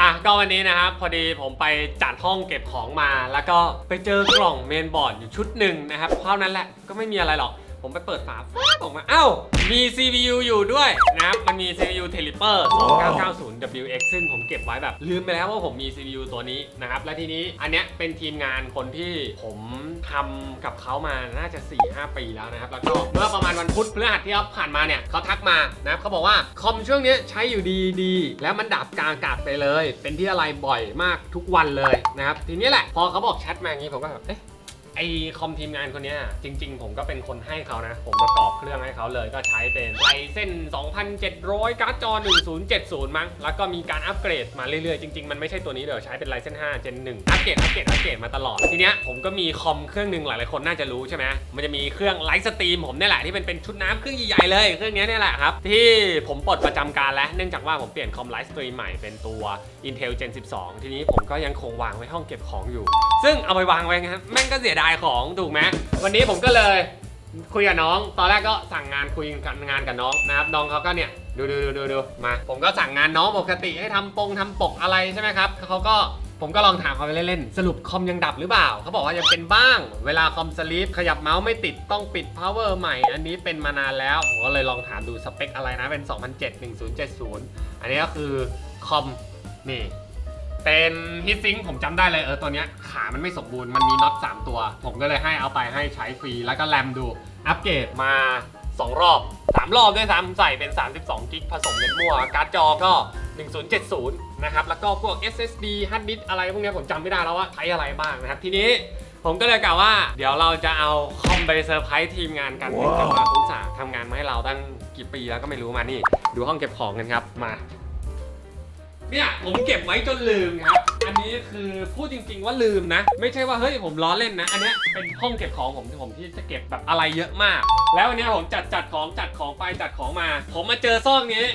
อะก็วันนี้นะครับพอดีผมไปจัดห้องเก็บของมา แล้วก็ไปเจอกล่องเมนบอร์ดอยู่ชุดหนึ่งนะครับเท่านั้นแหละก็ไม่มีอะไรหรอก ผมไปเปิดฝาฟ้าออกมา อ้าว มี CPU อยู่ด้วยนะครับ มันมี CPU t e l i p e r 2990 WX ซึ่งผมเก็บไว้แบบ ลืมไปแล้วว่าผมมี CPU ตัวนี้นะครับ และทีนี้อันเนี้ยเป็นทีมงานคนที่ผมทำกับเขามาน่าจะ 4-5 ปีแล้วนะครับ แล้วก็เมื่อประมาณวันพุธพฤหัสที่ผ่านมาเนี่ยเขาทักมานะครับเขาบอกว่าคอมช่วงเนี้ยใช้อยู่ดีดีๆแล้วมันดับกลางอากาศไปเลย เป็นที่อะไรบ่อยมากทุกวันเลยนะครับทีนี้แหละพอเขาบอกแชทมาอย่างนี้ผมก็แบบเอ๊ะ ไอคอมทีมงานคนเนี้ยจริง ๆ ผมก็เป็นคนให้เขานะ ผมประกอบเครื่องให้เขาเลยก็ใช้เป็นไ y เส้น 2,700 การ์ดจอ 1070 มั้ง แล้วก็มีการอัปเกรดมาเรื่อย ๆ จริง ๆ มันไม่ใช่ตัวนี้เดี๋ยวใช้เป็นไ y เส้น5 Gen 1อัปเกรดอัปเกรดอัปเกรดมาตลอด ทีเนี้ยผมก็มีคอมเครื่องหนึ่งหลายๆคนน่าจะรู้ใช่ไหมมันจะมีเครื่องไลฟ์สตรีมผมเนี่ยแหละที่เป็นเป็นชุดน้ำเครื่องใหญ่ๆเลยเครื่องนี้เนี่ยแหละครับที่ผมปลดประจำการแล้วเนื่องจากว่าผมเปลี่ยนคอมไลฟ์สตรีมใหม่เป็นตัว Intel Gen 12 ทีนี้ผมก็ยังคงวางไว้ห้องเก็บของอยู่ ซึ่งเอาไปวางไว้ครับแม่งก็เสียดายของถูกไหมวันนี้ผมก็เลยคุยกับน้อง ตอนแรกก็สั่งงานคุยกันงานกับน้องนะครับน้องเขาก็เนี่ยดูดูดูดูดูมา ผมก็สั่งงานน้องปกติให้ทำปงทำปกอะไรใช่ไหมครับเขาก็ผมก็ลองถามเขาไปเล่นๆ สรุปคอมยังดับหรือเปล่า เขาบอกว่ายังเป็นบ้าง เวลาคอมสลีปขยับเมาส์ไม่ติดต้องปิด power ใหม่ อันนี้เป็นมานานแล้ว ผมก็เลยลองถามดูสเปคอะไรนะ เป็น 2007 1070 อันนี้ก็คือคอมนี่ เป็นฮิตซิงค์ผมจำได้เลยเออตัวเนี้ยขามันไม่สมบูรณ์มันมีน็อต3ตัว ผมก็เลยให้เอาไปให้ใช้ฟรีแล้วก็แรมดูอัปเกรดมา 2 รอบ 3 รอบด้วยซ้ำใส่เป็น 32 กิกผสมเน็ตมั่วการ์ดจอก็ 1070 นะครับ แล้วก็พวก SSD hard disk อะไรพวกเนี้ยผมจำไม่ได้แล้วว่าใช้อะไรบ้างนะครับ ทีนี้ผมก็เลยกล่าวว่า เดี๋ยวเราจะเอาคอมไปเซอร์ไพรส์ทีมงานกันเนื่องจากว่าคุณสาห์ทำงานมาให้เราตั้งกี่ปีแล้วก็ไม่รู้มานี่ ดูห้องเก็บของกันครับมา เนี่ยผมเก็บไว้จนลืมครับ อันนี้คือพูดจริง ๆ ว่าลืมนะ ไม่ใช่ว่าเฮ้ยผมล้อเล่นนะ อันเนี้ยเป็นห้องเก็บของผมที่ผมที่จะเก็บแบบอะไรเยอะมาก แล้ววันเนี้ยผมจัดจัดของจัดของไปจัดของมา ผมมาเจอซอกนี้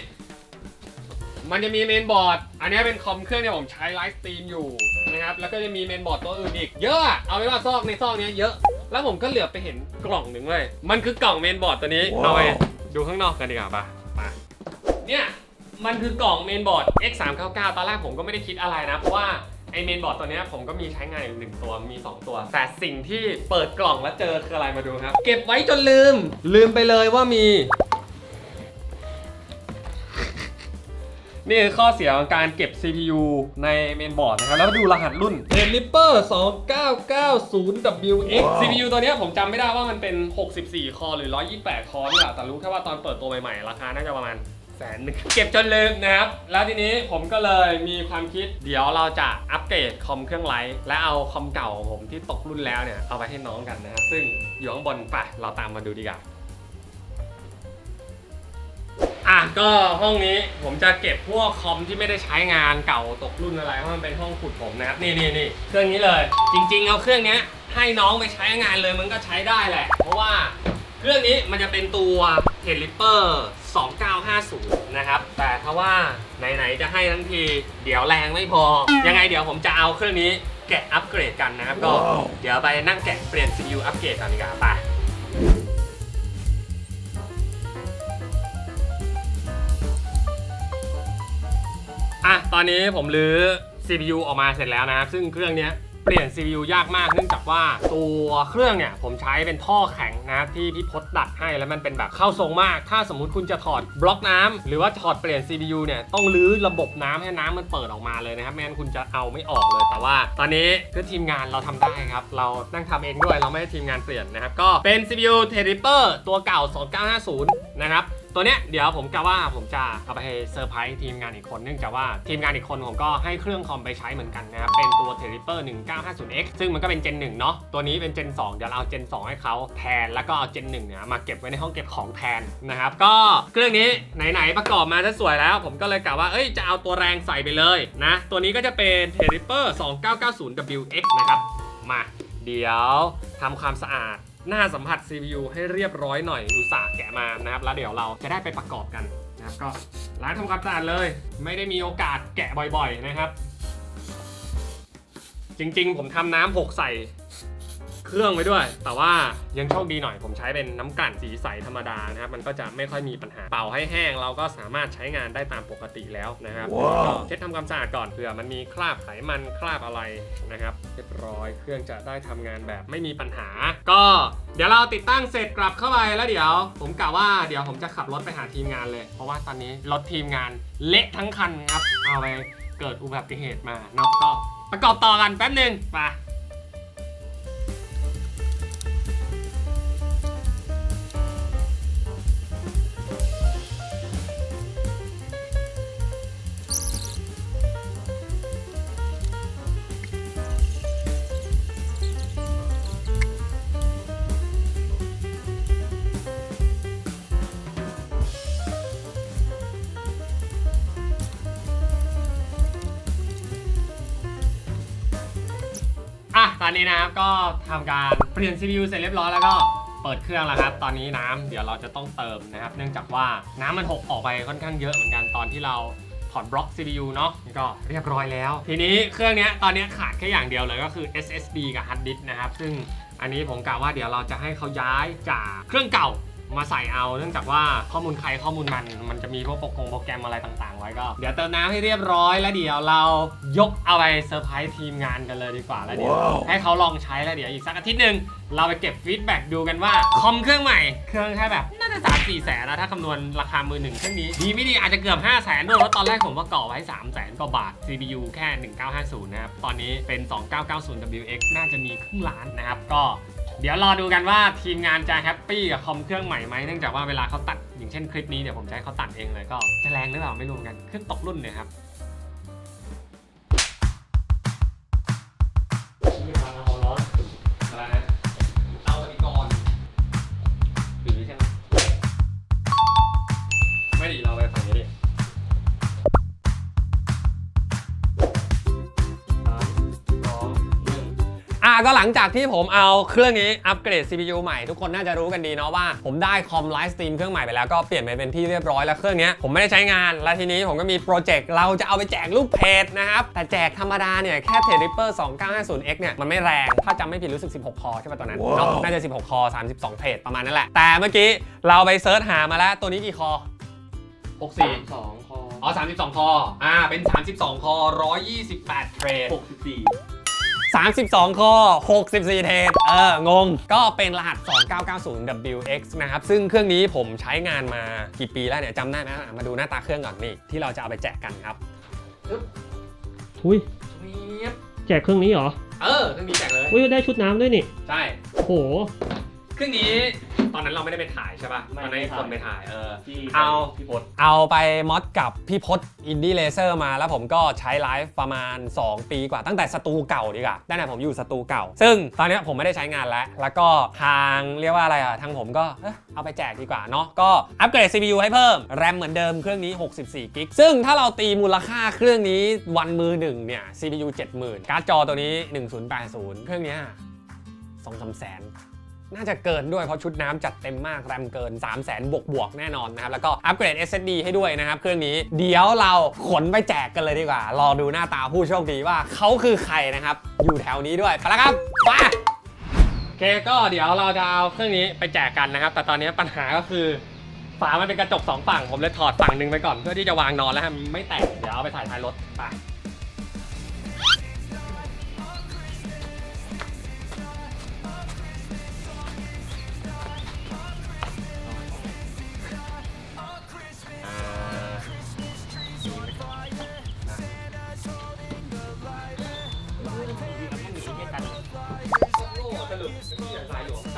มันจะมีเมนบอร์ด อันเนี้ยเป็นคอมเครื่องที่ผมใช้ไลฟ์สตรีมอยู่นะครับ แล้วก็จะมีเมนบอร์ดตัวอื่นอีกเยอะอะเอาเป็นว่าซอกในซอกเนี้ยเยอะ แล้วผมก็เหลือบไปเห็นกล่องหนึ่งเลย มันคือกล่องเมนบอร์ดตัวนี้เอาไปดูข้างนอกกันดีกว่าปะไปเนี่ย มันคือกล่องเมนบอร์ด X399 ตอนแรกผมก็ไม่ได้คิดอะไรนะ เพราะว่าไอเมนบอร์ดตัวนี้ผมก็มีใช้งานอยู่หนึ่งตัวมี 2 ตัว แต่สิ่งที่เปิดกล่องแล้วเจอคืออะไรมาดูครับ เก็บไว้จนลืม ลืมไปเลยว่ามี นี่คือข้อเสียของการเก็บ CPU ในเมนบอร์ดนะครับ แล้วดูรหัสรุ่น t e l i p e r 2990WX CPU ตัวนี้ผมจำไม่ได้ว่ามันเป็น 64 คอหรือ 128 คอนี่แหละแต่รู้แค่ว่าตอนเปิดตัวใหม่ๆ ราคาน่าจะประมาณ แสนหนึงเก็บจนลืมนะครับ แล้วทีนี้ผมก็เลยมีความคิด เดี๋ยวเราจะอัปเกรดคอมเครื่องไลท์และเอาคอมเก่าของผมที่ตกรุ่นแล้วเนี่ยเอาไปให้น้องกันนะครับ ซึ่งอยู่ข้างบนไปเราตามมาดูดีกว่าอะก็ห้องนี้ผมจะเก็บพวกคอมที่ไม่ได้ใช้งานเก่าตกรุ่นอะไรเพราะมันเป็นห้องขุดผมนะครับนี่นี่นี่เครื่องนี้เลย จริง ๆ เอาเครื่องเนี้ยให้น้องไปใช้งานเลยมันก็ใช้ได้แหละ เพราะว่า เครื่องนี้มันจะเป็นตัวเ e ลิเปอร์2950 นะครับ แต่ถ้าว่าไหน ๆ จะให้ทั้งที เดี๋ยวแรงไม่พอ ยังไงเดี๋ยวผมจะเอาเครื่องนี้แกะอัปเกรดกันนะครับ ก็เดี๋ยวไปนั่งแกะเปลี่ยน CPU อัปเกรดกันดีกว่าไปอะ ตอนนี้ผมรื้อ CPU ออกมาเสร็จแล้วนะครับ ซึ่งเครื่องเนี้ย เปลี่ยน CPU ยากมากเนื่องจากว่าตัวเครื่องเนี่ยผมใช้เป็นท่อแข็งนะครับที่พี่พศดัดให้แล้วมันเป็นแบบเข้าทรงมาก ถ้าสมมุติคุณจะถอดบล็อกน้ำหรือว่าถอดเปลี่ยน CPU เนี่ยต้องรื้อระบบน้ำให้น้ำมันเปิดออกมาเลยนะครับไม่งั้นคุณจะเอาไม่ออกเลยแต่ว่า ตอนนี้คือทีมงานเราทำได้ครับ เรานั่งทำเองด้วยเราไม่ให้ทีมงานเปลี่ยนนะครับก็เป็น CPU t e r i p e r ตัวเก่า 2950 นะครับ ตัวเนี้ยเดี๋ยวผมกะว่าผมจะเอาไปให้เซอร์ไพรส์ทีมงานอีกคนเนื่องจากว่าทีมงานอีกคนผมก็ให้เครื่องคอมไปใช้เหมือนกันนะครับเป็นตัว t e r i p e r 1950X ซึ่งมันก็เป็น Gen 1เนาะตัวนี้เป็น Gen 2 เดี๋ยวเราเอา Gen 2 ให้เขาแทน แล้วก็เอา Gen 1เนี่ยมาเก็บไว้ในห้องเก็บของแทนนะครับก็เครื่องนี้ไหนๆประกอบมาถ้าสวยแล้ว ผมก็เลยกะว่าเอ้ยจะเอาตัวแรงใส่ไปเลยนะตัวนี้ก็จะเป็น t e r i p e r 2990WX นะครับมาเดี๋ยวทำความสะอาด หน้าสัมผัส CPU ให้เรียบร้อยหน่อยอุตส่าห์แกะมานะครับแล้วเดี๋ยวเราจะได้ไปประกอบกันนะครับก็ล้างทำความสะอาดเลย ไม่ได้มีโอกาสแกะบ่อยๆนะครับ จริงๆ ผมทำน้ำหกใส่ เครื่องไว้ด้วย แต่ว่ายังโชคดีหน่อยผมใช้เป็นน้ำกลั่นสีใสธรรมดานะครับ มันก็จะไม่ค่อยมีปัญหาเป่าให้แห้ง เราก็สามารถใช้งานได้ตามปกติแล้วนะครับก็เช็ดทำความสะอาดก่อนเผื่อมันมีคราบไขมันคราบอะไรนะครับเรียบร้อยเครื่องจะได้ทำงานแบบไม่มีปัญหา ก็เดี๋ยวเราติดตั้งเสร็จกลับเข้าไปแล้วเดี๋ยว ผมกะว่าเดี๋ยวผมจะขับรถไปหาทีมงานเลย เพราะว่าตอนนี้รถทีมงานเละทั้งคันครับเอาไปเกิดอุบัติเหตุมาเนาะก็ประกอบต่อกันแป๊บหนึ่งไป ตอนนี้นะครับก็ทำการเปลี่ยน CPU เสร็จเรียบร้อยแล้วก็เปิดเครื่องแล้วครับ ตอนนี้น้ำเดี๋ยวเราจะต้องเติมนะครับ เนื่องจากว่าน้ำมันหกออกไปค่อนข้างเยอะเหมือนกันตอนที่เราถอดบล็อก CPU เนาะก็เรียบร้อยแล้ว ทีนี้เครื่องนี้ตอนนี้ขาดแค่อย่างเดียวเลยก็คือ SSD กับ hard disk นะครับ ซึ่งอันนี้ผมกะว่าเดี๋ยวเราจะให้เขาย้ายจากเครื่องเก่ามาใส่เอา เนื่องจากว่าข้อมูลใครข้อมูลมัน มันจะมีพวกโปรแกรมอะไรต่าง ก็เดี๋ยวเติมน้ำให้เรียบร้อยแล้วเดี๋ยวเรายกเอาไปเซอร์ไพรส์ทีมงานกันเลยดีกว่าแล้วเดี๋ยวให้เขาลองใช้แล้วเดี๋ยวอีกสักอาทิตย์หนึ่งเราไปเก็บฟีดแบ็กดูกันว่าคอมเครื่องใหม่เครื่องแค่แบบน่าจะสามสี่แสนนะถ้าคำนวณราคามือหนึ่งเครื่องนี้ดีไม่ดีอาจจะเกือบ 5 0 0แสนด้วยเพราะตอนแรกผมประกอบไว้ 3 0 0แสนกว่าบาท CPU แค่ 1950 นะครับ ตอนนี้เป็น 2990 WX น่าจะมีครึ่งล้านนะครับก็ เดี๋ยวรอดูกันว่าทีมงานจะแฮปปี้กับคอมเครื่องใหม่ไหมเนื่องจากว่าเวลาเขาตัดอย่าง เช่นคลิปนี้เดี๋ยวผมจะให้เขาตัดเองเลยก็จะแรงหรือเปล่าไม่รู้เหมือนกันเครื่อตกรุ่นเนี่ยครับ ลังจากที่ผมเอาเครื่องนี้อัปเกรด CPU ใหม่ทุกคนน่าจะรู้กันดีเนาะว่า ผมได้คอมไลฟ์สตรีมเครื่องใหม่ไปแล้วก็เปลี่ยนไปเป็นที่เรียบร้อยแล้วเครื่องเนี้ยผมไม่ได้ใช้งาน แล้วทีนี้ผมก็มีโปรเจกต์เราจะเอาไปแจกลูกเพจนะครับแต่แจกธรรมดาเนี่ยแค่เทริปเปอร์ 2950X เนี่ยมันไม่แรงถ้าจำไม่ผิดรู้สึก 16 คอใช่ป่ะตอนนั้นเนาะน่าจะ 16 คอ 32เทรดประมาณนั้นแหละแต่เมื่อกี้เราไปเซิร์ชหามาแล้วตัวนี้กี่คอ64สองคออ๋อ32 คออ่าเป็น 32 คอ 128 เทรดหกสิบสี่ 32คอ64 เทรดเออ งง ก็เป็นรหัส 2990WX นะครับ ซึ่งเครื่องนี้ผมใช้งานมากี่ปีแล้วเนี่ยจำได้ไหมอะมาดูหน้าตาเครื่องก่อนนี่ ที่เราจะเอาไปแจกกันครับอุ้ยเนียบแจกเครื่องนี้เหรอ เออ เครื่องนี้แจกเลยอุ้ยได้ชุดน้ำด้วยนี่ ใช่โอ้โห เครื่องนี้ตอนนั้นเราไม่ได้ไปถ่ายใช่ป่ะตอนนั้นให้คนไปถ่ายเออ ที่เอา พี่พศเอาไปมอดกับพี่พศอินดี้เลเซอร์มาแล้วผมก็ใช้ไลฟ์ประมาณ 2 ปีกว่า ตั้งแต่สตูเก่าดีกว่าตั้งแต่ผมอยู่สตูเก่า ซึ่งตอนเนี้ยผมไม่ได้ใช้งานแล้ว แล้วก็ทางเรียกว่าอะไรอะ ทางผมก็เอ้ยเอาไปแจกดีกว่าเนาะก็อัปเกรด CPU ให้เพิ่ม แรมเหมือนเดิมเครื่องนี้ 64 กิกซึ่งถ้าเราตีมูลค่าเครื่องนี้วันมือหนึ่งเนี่ย CPU 70,000 การ์ดจอตัวนี้ 1080 เครื่องเนี้ยสองสามแสน น่าจะเกินด้วยเพราะชุดน้ำจัดเต็มมากแรมเกิน 3 0 0 0 0 0บวกบวกๆแน่นอนนะครับแล้วก็อัปเกรด SSD ให้ด้วยนะครับเครื่องนี้เดี๋ยวเราขนไปแจกกันเลยดีกว่า รอดูหน้าตาผู้โชคดีว่าเขาคือใครนะครับอยู่แถวนี้ด้วยไปแล้วครับไปโอเคก็เดี๋ยวเราจะเอาเครื่องนี้ไปแจกกันนะครับ แต่ตอนนี้ปัญหาก็คือฝามันเป็นกระจกสองฝั่งผมเลยถอดฝั่งหนึ่งไปก่อนเพื่อที่จะวางนอนแล้วไม่แตกเดี๋ยวเอาไปถ่ายท้ายรถไป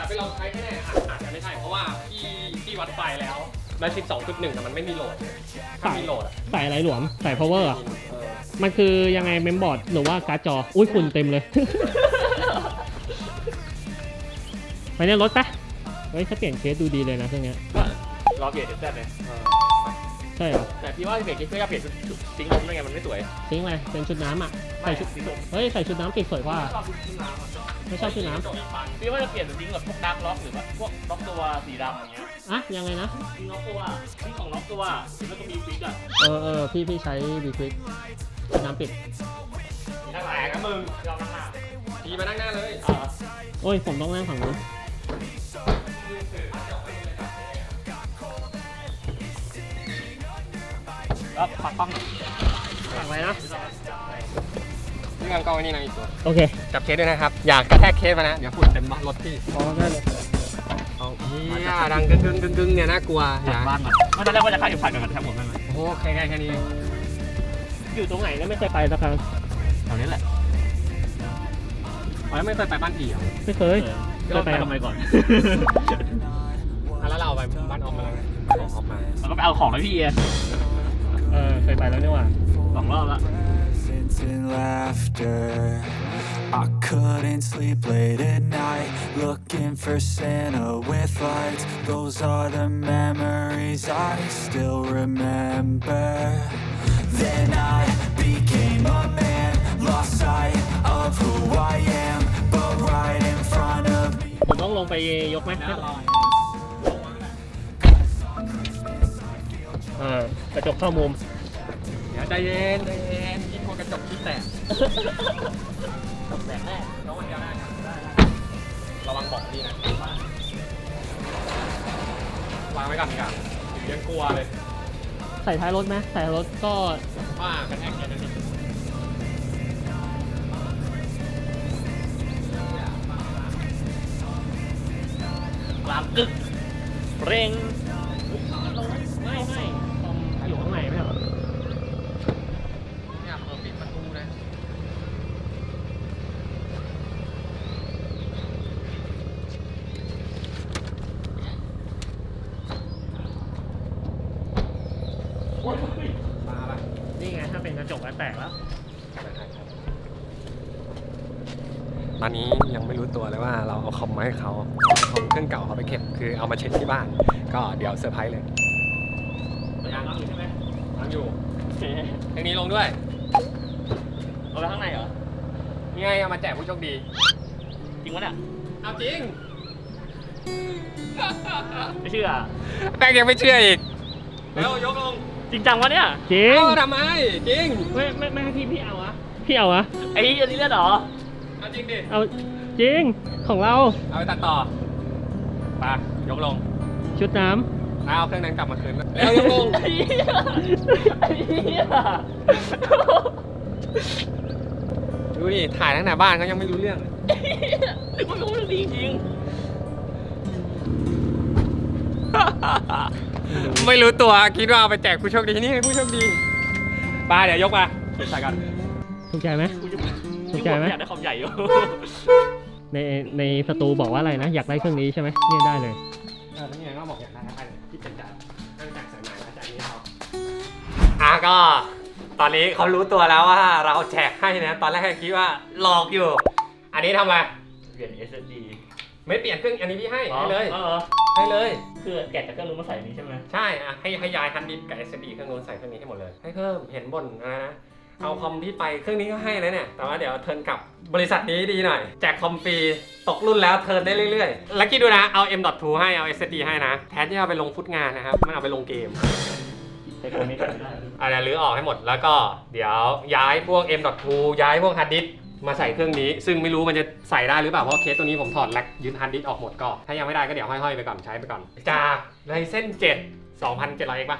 แต่ไปลองใช้ไม่แน่อาจอาจจะไม่ใช่เพราะว่าพี่พี่วัดไฟแล้วแล้ว12.1แต่มันไม่มีโหลดถ้ามีโหลดอะใส่อะไรหลวม ใส่ power เหรอเออมันคือยังไงเมมบอร์ดหรือว่าการ์ดจอ อุ้ยฝุ่นเต็มเลย ไปเนี่ยรถปะเฮ้ยถ้าเปลี่ยนเคสดูดีเลยนะเครื่องเนี้ย รอเปลี่ยนเซ็ตเลย ใช่เหรอแต่พี่ว่าเปลี่ยนกิ๊กเพื่อเปลี่ยนชุดซิงค์ลมได้ไงมันไม่สวยทิ้งไปเป็นชุดน้ำอะใส่ชุดซิงค์ลมเฮ้ยใส่ชุดน้ำติดสวยกว่าชอบชุดน้ำอะไม่ชอบชุดน้พี่ว่าจะเปลี่ยนเป็นซิงค์แบบพวกดักล็อกหรือแบบพวกล็อกตัวสีดำอย่างเงี้ยำอะยังไงนะซิงค์ล็อกตัวซิงค์ของล็อกตัวแล้วก็มีฟิกอะเออเออพี่พี่ใช้บีควิกชุดน้ำปิดนั่งแตกนะมึงยอมนั่งหน้าทีมานั่งหน้าเลยอ่าโอ้ยผมต้องนั่งฝั่งนู้น แล้วปักกล้องหน่อยฝั่งไหนนะพี่วางกล้องไว้นี่นะอีกตัวโอเค จับเคสด้วยนะครับ อย่ากระแทกเคสมานะ เดี๋ยวฝุ่นเต็มรถพี่อ๋อได้เลยเอาเฮียดังกึ่งกึ่งกึ่งกึ่งเนี่ยน่ากลัวอกลัย่าบบ้านก่อนไม่ตอนแรกว่าจะฆ่าอยู่ผ่านกันแทบหมดได้ไหมโอ้โหแค่แค่แค่นี้อยู่ตรงไหนเนี่ยไม่เคยไปสักครั้งแถวนี้แหละอ๋อแล้วไม่เคยไปบ้านผีเหรอไม่เคยก็ไปทำไมก่อนอะแล้วเราไปบ้านออมมาแล้วไงของออมมาแล้วก็ไปเอาของแล้วพี่เอ เออ เคยไปแล้วนี่หว่า สองรอบแล้ว presence and laughter. I couldn't sleep late at night, looking for Santa with lights. Those are the memories I still remember. Then I became a man, lost sight of who I am, but right in front of me. ผมต้องลงไปยกไหมเออ กระจกเข้ามุม เดี๋ยวใจเย็นใจเย็นพี่กลัวกระจกคิดแตกแตกแน่น้องวันเดียวได้ครับได้ระวังเบอกพี่นะวางไว้ก่อนดีกว่ายังกลัวเลยใส่ท้ายรถไหมใส่ท้ายรถก็ว่ากระแทกแค่นั้นเองกลางกึกเร่งไม่ไม่ ยังอยู่ใช่ไหมทำอยู่เพลงนี้ลงด้วย เอาไปข้างในเหรอนี่ไงเอามาแจกผู้โชคดี จริงวะเนี่ยเอาจริง ไม่เชื่อแป้งยังไม่เชื่ออีกเร็วยกลงจริงจังวะเนี่ยจริงเอาทำไมจริง ไม่ไม่ไม่ให้พี่พี่เอาอะพี่เอาอะไอ้อันนี้เล่นเหรอเอาจริงดิ เอาจริงของเรา เอาไปตัดต่อไปยกลง ชุดน้ำ แล้วเอาเครื่องนั้นกลับมาคืนแล้วยกลงไอ้เหี้ยไอ้เหี้ยดูดิถ่ายทั้งแต่บ้านเขายังไม่รู้เรื่องเลยนึกว่าเขาเรื่องดีจริงไม่รู้ตัวคิดว่าเอาไปแจกผู้โชคดีนี่ไงผู้โชคดีไปเดี๋ยวยกมาใส่กันำถูกใจไหมกูจะถูกใจไหมอยากได้คอมใหญ่อยู่ในในสตูบอกว่าอะไรนะ อยากได้เครื่องนี้ใช่ไหมเนี่ยได้เลย อะก็ตอนนี้เขารู้ตัวแล้วว่าเราแจกให้นะ ตอนแรกคิดว่าหลอกอยู่ อันนี้ทำอะไร เปลี่ยน SSD ไม่เปลี่ยนเครื่องอันนี้พี่ให้ให้เลยอ๋อออให้เลย คือแกะจากเครื่องนู้นมาใส่อันนี้ใช่ไหมใช่อะให้ให้ย้ายฮันดิสกับ SD เครื่องนู้นใส่เครื่องนี้ให้หมดเลย ให้เพิ่มเห็นบนนะนะเอาคอมที่ไปเครื่องนี้ก็ให้แล้วเนี่ย แต่ว่าเดี๋ยวเทิร์นกลับบริษัทนี้ดีหน่อย แจกคอมฟรีตกรุ่นแล้วเทิร์นได้เรื่อยๆ แล้วคิดดูนะ เอา M.2 ให้ เอา SSD ให้นะ แทนที่เอาไปลงฟุตงานนะครับ มันเอาไปลงเกม ใช้คนนี้ก็ได้อาจจะรื้อออกให้หมดแล้วก็เดี๋ยวย้ายพวก M.2 ย้ายพวกฮาร์ดดิสก์มาใส่เครื่องนี้ ซึ่งไม่รู้มันจะใส่ได้หรือเปล่าเพราะเคสตัวนี้ผมถอดแล็กยึดฮาร์ดดิสก์ออกหมดก็ถ้ายังไม่ได้ก็เดี๋ยวห้อยๆไปก่อนใช้ไปก่อนจาก Ryzen 7 2,700X ป่ะ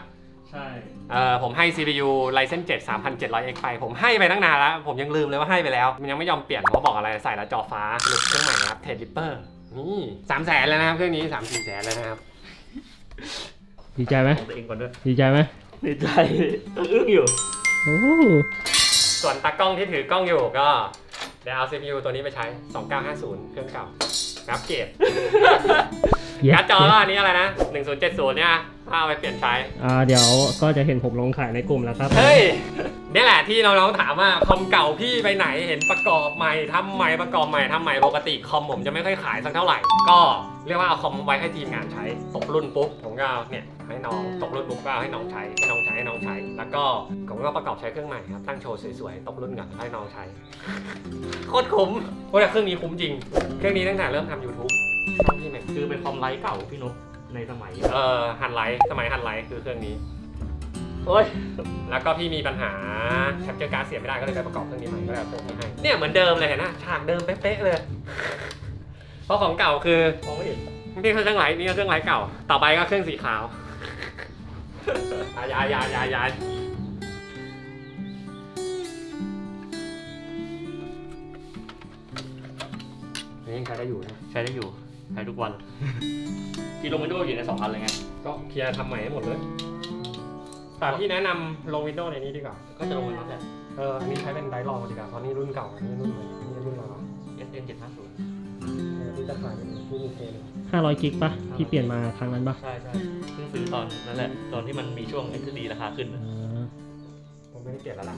ใช่เออผมให้ CPU Ryzen 7 3700X ไป ผมให้ไปตั้งนานแล้ว ผมยังลืมเลยว่าให้ไปแล้ว มันยังไม่ยอมเปลี่ยนเพราะบอกอะไรใส่แล้วจอฟ้าหลุดเครื่องใหม่นะครับ t e d r i p p e r นี่สามแสนแล้วนะครับเครื่องนี้สามสี่แสนแล้วนะครับ ดีใจไหมของตัวเองก่อนด้วย ดีใจไหม ดีใจอึ้งอยู่ โอ้ส่วนตากล้องที่ถือกล้องอยู่ก็เดี๋ยวเอา CPU ตัวนี้ไปใช้ 2950 เครื่องเก่าอัปเกรดเย้การ์ดจอก็อันนี้อะไรนะ 1070 เนี่ยถ้าเอาไปเปลี่ยนใช้ อ่าเดี๋ยวก็จะเห็นผมลงขายในกลุ่มแล้วครับ เฮ้ยนี่แหละที่น้องๆถามว่าคอมเก่าพี่ไปไหนเห็นประกอบใหม่ทำใหม่ประกอบใหม่ทำใหม่ปกติคอมผมจะไม่ค่อยขายสักเท่าไหร่ ก็เรียกว่าเอาคอมไว้ให้ทีมงานใช้ตกรุ่นปุ๊บผมก็เอาเนี่ย ให้น้องตกรุ่นปุ๊บก็เอาให้น้องใช้ให้น้องใช้ให้น้องใช้ แล้วก็ผมก็ประกอบใช้เครื่องใหม่ครับตั้งโชว์สวยๆตกรุ่นก่อนให้น้องใช้โคตรคุ้มเพราะแต่เครื่องนี้คุ้มจริง เครื่องนี้ตั้งแต่เริ่มทำ YouTube ช่องพี่แม็กคือเป็นคอมไลท์เก่าพี่นุ๊กในสมัยเอ่อฮันไลท์สมัยฮันไลท์คือเครื่องนี้โอ้ยแล้วก็พี่มีปัญหาแคปเจอร์การ์ดเสียไม่ได้ก็เลยไปประกอบเครื่องนี้ใหม่ก็เลยเอาเครื่องนี้ให้เนี่ยเหมือนเดิมเลยเห็นนะฉากเดิมเป๊ะๆเลย เพราะของเก่าคือมองไม่เห็นนี่คือเครื่องไลท์นี่คือเครื่องไลท์เก่า ต่อไปก็เครื่องสีขาว อายายายายายนี่ยังใช้ได้อยู่นะใช้ได้อยู่ ใช้ทุกวัน พี่ลงวิดีโออยู่ในสองพันเลยไง ก็เคลียร์ทำใหม่ให้หมดเลยแต่พี่แนะนำลงวินโดว์ในนี้ดีกว่า ก็จะลงเป็นรถแบบเอออันนี้ใช้เป็นไดร์ลองดีกว่าเพราะนี่รุ่นเก่าอันนี่รุ่นใหม่นี่รุ่นอะไรวะ SN 750 500กิกปะที่เปลี่ยนมาครั้งนั้นปะใช่ใช่เพิ่งซื้อตอนนั่นแหละ ตอนที่มันมีช่วง XD ราคาขึ้น อ่นะาผมไม่ได้เปลี่ยนแล้วล่ะ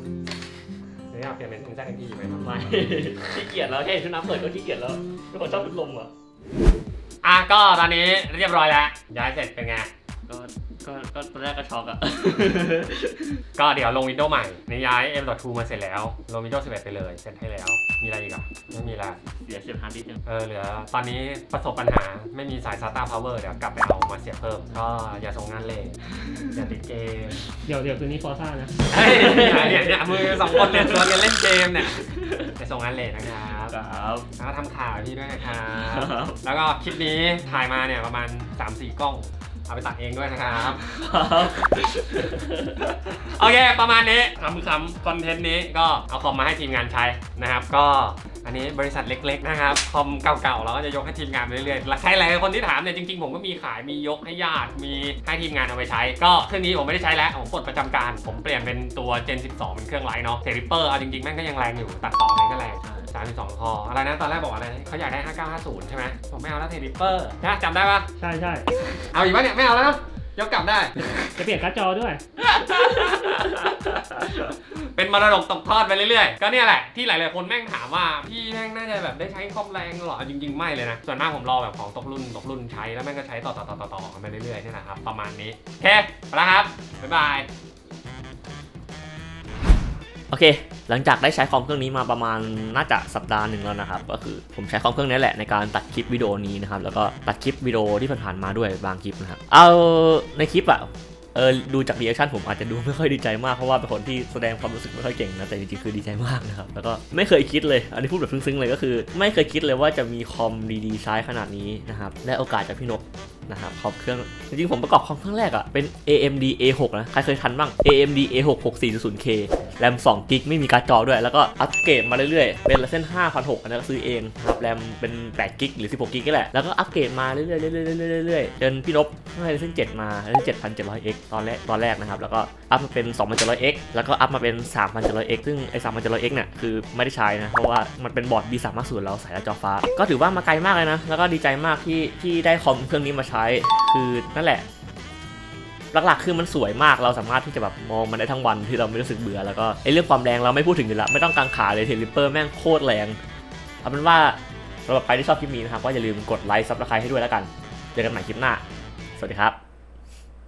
เดี๋ยวอยากเปลี่ยนเป็น NZNT ไหมครับไม่ ขี้เกียจแล้วแค่ชุดน้ำเปิดก็ขี้เกียจแล้วทุกคนชอบชุดลมอะ อะก็ตอนนี้เรียบร้อยแล้วย้ายเสร็จเป็นไง ก็ ก็ก็ตอนแรกก็ช็อกอะก็เดี๋ยวลงวินโดว์ใหม่นี่ย้าย M.2 มาเสร็จแล้ว ลง Windows 11 ไปเลยเสร็จให้แล้ว มีอะไรอีกอะ ไม่มีแล้วเสียเสียบฮาร์ดดิสก์ยังเออเหลือตอนนี้ประสบปัญหาไม่มีสาย SATA power เดี๋ยวกลับไปเอามาเสียบเพิ่ม ก็อย่าส่งงานเลยอย่าติดเกมเดี๋ยวเดี๋ยวตัวนี้ฟอร์ซ่านะ เฮ้ยเนี่ยเนี่ยมือสองคนเนี่ยชวนกันเล่นเกมเนี่ยไปส่งงานเลทนะครับครับ แล้วก็ทำข่าวให้พี่ด้วยนะครับครับแล้วก็คลิปนี้ถ่ายมาเนี่ยประมาณ 3-4 กล้อง เอาไปตัดเองด้วยนะครับ โอเค ประมาณนี้คำคำคอนเทนต์นี้ก็เอาคอมมาให้ทีมงานใช้นะครับ ก็อันนี้บริษัทเล็ก ๆ นะครับ คอมเก่าๆเราก็จะยกให้ทีมงานไปเรื่อยๆและใครหลายคนที่ถามเนี่ยจริงๆ ผมก็มีขายมียกให้ญาติมีให้ทีมงานเอาไปใช้ ก็เครื่องนี้ผมไม่ได้ใช้แล้ว ผมปลดประจำการ ผมเปลี่ยนเป็นตัว Gen 12 เป็นเครื่องไลท์เนาะเทริปเปอร์เอาจริงๆแม่งก็ยังแรงอยู่ตัดต่อมันก็แรง32คออะไรนะตอนแรกบอกอะไรเขาอยากได้ 5950 ใช่ไหมผมไม่เอาแล้วเทริปเปอร์นะจำได้ปะใช่ใช่เอาอีกวะเนี่ยไม่เอาแล้วนะยกกลับได้ จะเปลี่ยนการ์ดจอด้วย เป็นมรดกตกทอดไปเรื่อยๆ ก็เนี่ยแหละที่หลายๆคนแม่งถามว่า พี่แม่งน่าจะแบบได้ใช้คอมแรงเหรอจริง ๆ ไม่เลยนะ ส่วนมากผมรอแบบของตกรุ่นตกรุ่นใช้แล้วแม่งก็ใช้ต่อต่อต่อต่อต่อกันไปเรื่อยๆนี่แหละครับ ประมาณนี้ โอเค ไปแล้วครับ บ๊ายบาย โอเค หลังจากได้ใช้คอมเครื่องนี้มาประมาณน่าจะสัปดาห์หนึ่งแล้วนะครับ ก็คือผมใช้คอมเครื่องนี้แหละในการตัดคลิปวิดีโอนี้นะครับ แล้วก็ตัดคลิปวิดีโอที่ผ่านๆมาด้วยบางคลิปนะครับ เอาในคลิปอะเออดูจากรีแอคชั่นผมอาจจะดูไม่ค่อยดีใจมากเพราะว่าเป็นคนที่แสดงความรู้สึกไม่ค่อยเก่งนะแต่จริงๆคือดีใจมากนะครับแล้วก็ไม่เคยคิดเลย อันนี้พูดแบบซึ้งๆเลยก็คือ ไม่เคยคิดเลยว่าจะมีคอมดีๆใช้ขนาดนี้นะครับและโอกาสจากพี่นก นะครับคอมเครื่อง จริงๆ ผมประกอบคอมเครื่องแรกอะเป็น AMD A6 นะ ใครเคยทันบ้าง AMD A6 6400K แรม2กิกไม่มีการ์ดจอด้วย แล้วก็อัปเกรดมาเรื่อยๆ เป็นเส้น5,600อันนั้นก็ซื้อเองนะครับแรมเป็น8กิกหรือ 16กิกก็แหละ แล้วก็อัปเกรดมาเรื่อยๆเรื่อยๆเรื่อยๆจนพี่นพให้เส้น7มาเส้น 7,700X ตอนแรกตอนแรกนะครับ แล้วก็อัพมาเป็น 2,700X แล้วก็อัพมาเป็น 3,700X ซึ่งไอ้ 3,700X เนี่ยคือไม่ได้ใช้นะเพราะว่ามันเป็นบอร์ด B350 แล้วใส่จอฟ้า ก็ถือว่ามาไกลมากเลยนะแล้วก็ดีใจมากที่ที่ได้คอมเครื่องนี้มาใช้คือนั่นแหละ หลักๆคือมันสวยมากเราสามารถที่จะแบบมองมันได้ทั้งวันที่เราไม่รู้สึกเบื่อแล้วก็ไอ้เรื่องความแรงเราไม่พูดถึงอยู่แล้วไม่ต้องกังขาเลยเทลิปเปอร์แม่งโคตรแรงเอาเป็นว่าสำหรับใครที่ชอบคลิปนี้นะครับก็อย่าลืมกดไลค์ซับสไครต์ให้ด้วยแล้วกันเจอกันใหม่คลิปหน้า สวัสดีครับ